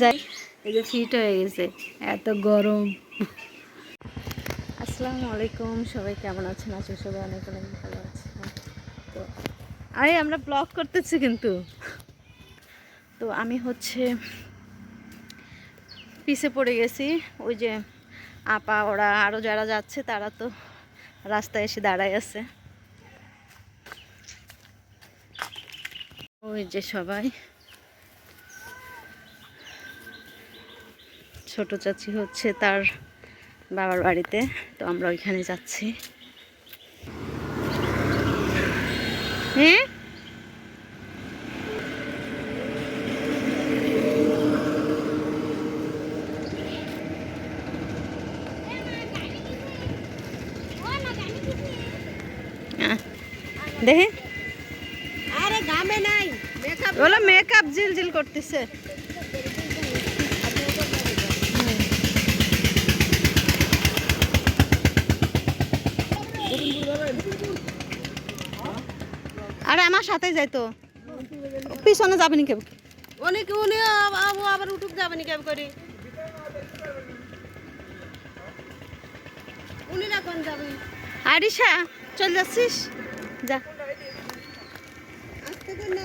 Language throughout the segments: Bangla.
যাই, এই যে ফিট হয়ে গেছে, এত গরম। আসসালামু আলাইকুম, সবাই কেমন আছেন? আছো সবাই অনেক অনেক ভালো আছে তো, আরে, আমরা ব্লগ করতেছি কিন্তু। তো, আমি হচ্ছে পিছে পড়ে গেছি, ওই যে আপা, ওরা আরও যারা যাচ্ছে, তারা তো রাস্তায় এসে দাঁড়ায় আছে। ওই যে সবাই। ছোট চাচি হচ্ছে তার বাবার বাড়িতে, তো আমরা ওইখানে যাচ্ছি। হ্যাঁ দেখি। ওগুলো মেকআপ জিল করতেছে। আরে আমার সাথে যাই তো পিছনে যাবে নি কেউ? অনেক উনি আব- আব- আবার উঠুক যাবে নি কেমন করে। উনি না কোন যাবে? আরিশা চল যাচ্ছিস? যা। আস্তে করে না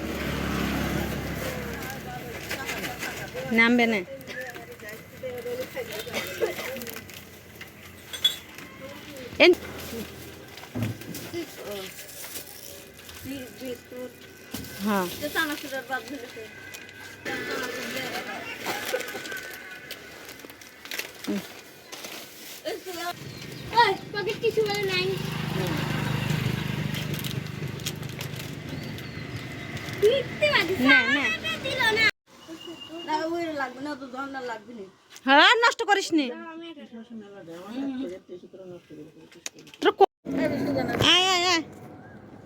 নামবে না হ্যাঁ। পকেট কিছু বলে নাই। না না না ওই লাগবে না তো দন্ডা লাগবে না হ্যাঁ নষ্ট করিস নি।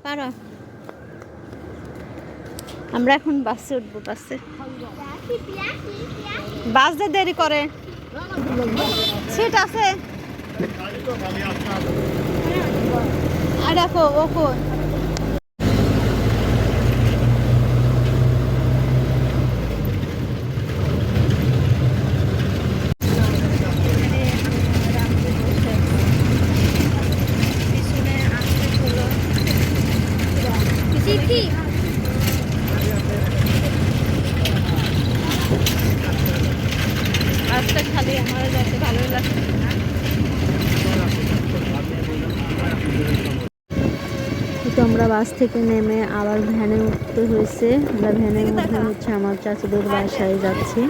পারো আমরা এখন বাসে উঠবো বাসে। বাস যে দেরি করে। সিট আছে। আর দেখো ও কই? রাস্তা খালি আমার যাতে ভালো লাগছে তো আমরা বাস থেকে নেমে আবার ভ্যানে উঠতে হয়েছে। আমরা ভ্যানের মধ্যে হচ্ছে আমার চাচিদের বাসায় যাচ্ছি।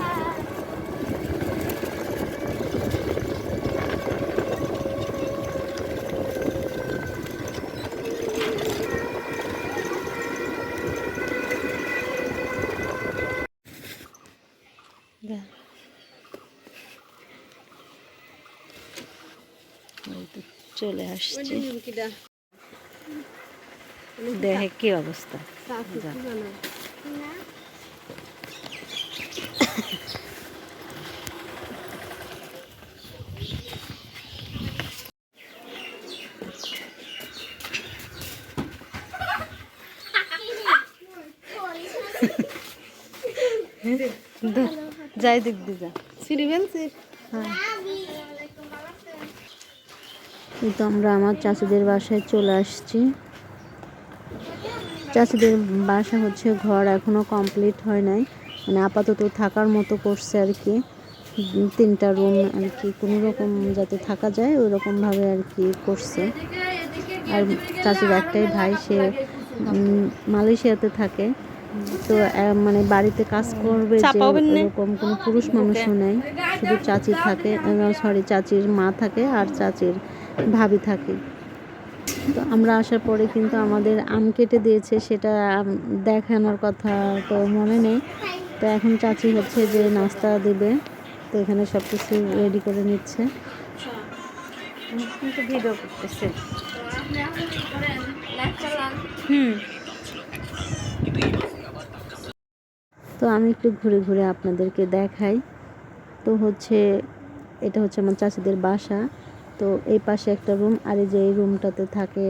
এই চলে আসছি। দেখে কি অবস্থা? যাই দিক দি যা। সিঁড়ি ফেলছি এই তো আমরা আমার চাচিদের বাসায় চলে আসছি। চাচিদের বাসা হচ্ছে ঘর এখনও কমপ্লিট হয় নাই। মানে আপাতত থাকার মতো করছে আর কি। তিনটা রুম আর কি কোনো রকম যাতে থাকা যায় ওই রকমভাবে আর কি করছে। আর চাচির একটাই ভাই সে মালয়েশিয়াতে থাকে। তো মানে বাড়িতে কাজ করবে এরকম কোনো পুরুষ মানুষও নেই। শুধু চাচি থাকে সরি চাচির মা থাকে আর চাচির ভাবি থাকি। তো আমরা আসার পরে কিন্তু আমাদের আম কেটে দিয়েছে সেটা দেখানোর কথা তো মনে নেই। তো এখন চাচি হচ্ছে যে নাস্তা দেবে তো এখানে সব কিছু রেডি করে নিচ্ছে। কিন্তু ভিডিও করতেছে। হুম। তো আমি একটু ঘুরে ঘুরে আপনাদেরকে দেখাই। তো হচ্ছে এটা হচ্ছে আমার চাচিদের বাসা। তো এই পাশে একটা রুম আর এই যে এই রুমটাতে থাকে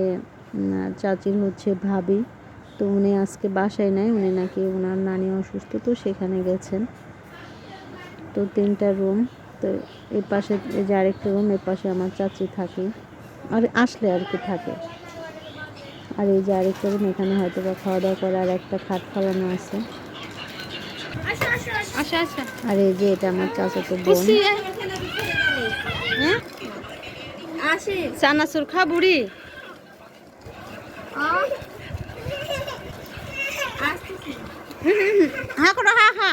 চাচির হচ্ছে ভাবি। তো উনি আজকে বাসায় নাই উনি নাকি ওনার নানি অসুস্থ তো সেখানে গেছেন। তো তিনটা রুম তো এই পাশে এই যে আরেকটা রুম এই পাশে আমার চাচি থাকে। আর আসলে আর কি থাকে। আর এই যে আরেকটা রুম এখানে হয়তো বা খাওয়া দাওয়া করে আর একটা খাট ফালানো আছে। আচ্ছা আচ্ছা আর এই যে এটা আমার চাচাতো বোন। হ্যাঁ? চানাচুর খা বুড়ি। হা করো হা হা।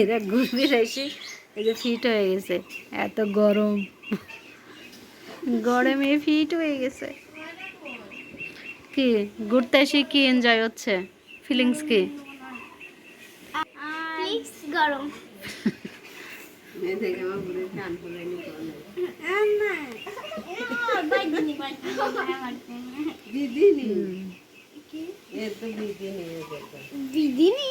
এরা ঘুরবি এসে এই যে ফিট হয়ে গেছে এত গরম। গরমে ফিট হয়ে গেছে। কি ঘুরতে এসে কি এনজয় হচ্ছে? ফিলিংস কি? গরম। দিদিনি।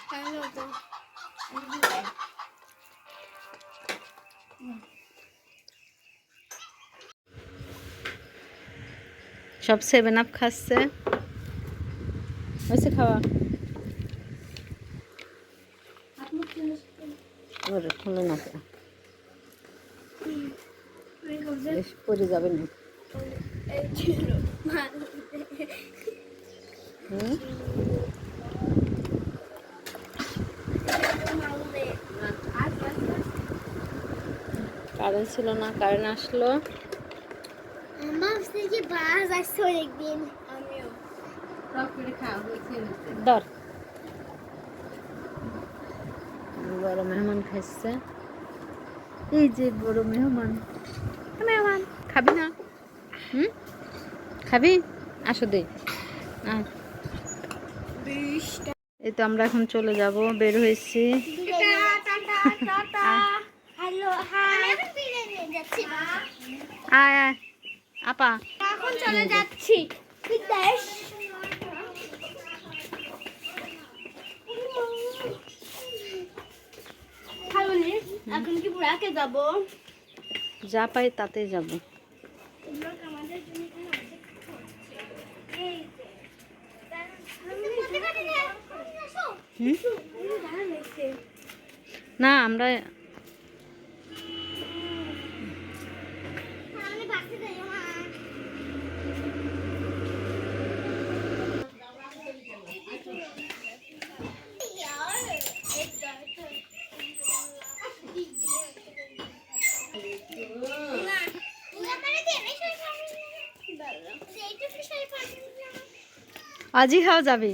সব সেভেন আপ খাচ্ছে। হয়েছে খাওয়া? ওরে খুলে না পরে যাবে না। হুম? কারেন্ট ছিল না কারেন্ট আসলো। দর বড় মেহমান খাচ্ছে এই যে বড় মেহমান। মেহমান। খাবি না? হুম? খাবি? আসো দে। এই তো আমরা এখন চলে যাব বের হয়েছি। যাচ্ছি আয় আয়। আপা। এখন চলে যাচ্ছি। বিদেশ এখন কি পুরাকে যাব? যা পাই তাতে যাব। না জন্য এখানে অনেক কিছু হচ্ছে। এই যে। আসো। হুম এই দাঁড়ান একটু। না আমরা আমি বাসে যাই মা আজিহাও যাবি?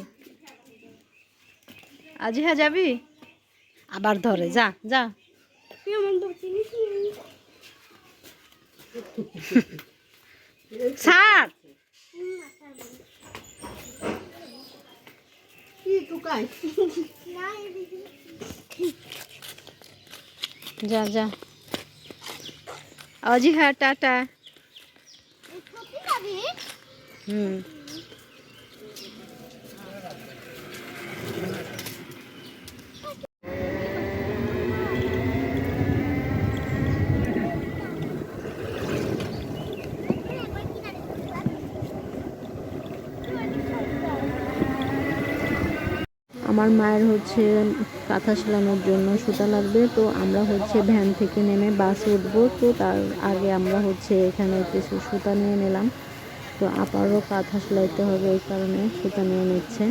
আজিহা যাবি? আবার ধরে যা যা। ছাড়। যা যা। অজিহা টাটা হুম। আমার মায়ের হচ্ছে কাঁথা সেলানোর জন্য সুতা লাগবে। তো আমরা হচ্ছে ভ্যান থেকে নেমে বাস উঠবো। তো তার আগে আমরা হচ্ছে এখানে কিছু সুতা নিয়ে নিলাম। তো আবারও কাঁথা সেলাইতে হবে এই কারণে সুতা নিয়ে নিচ্ছে।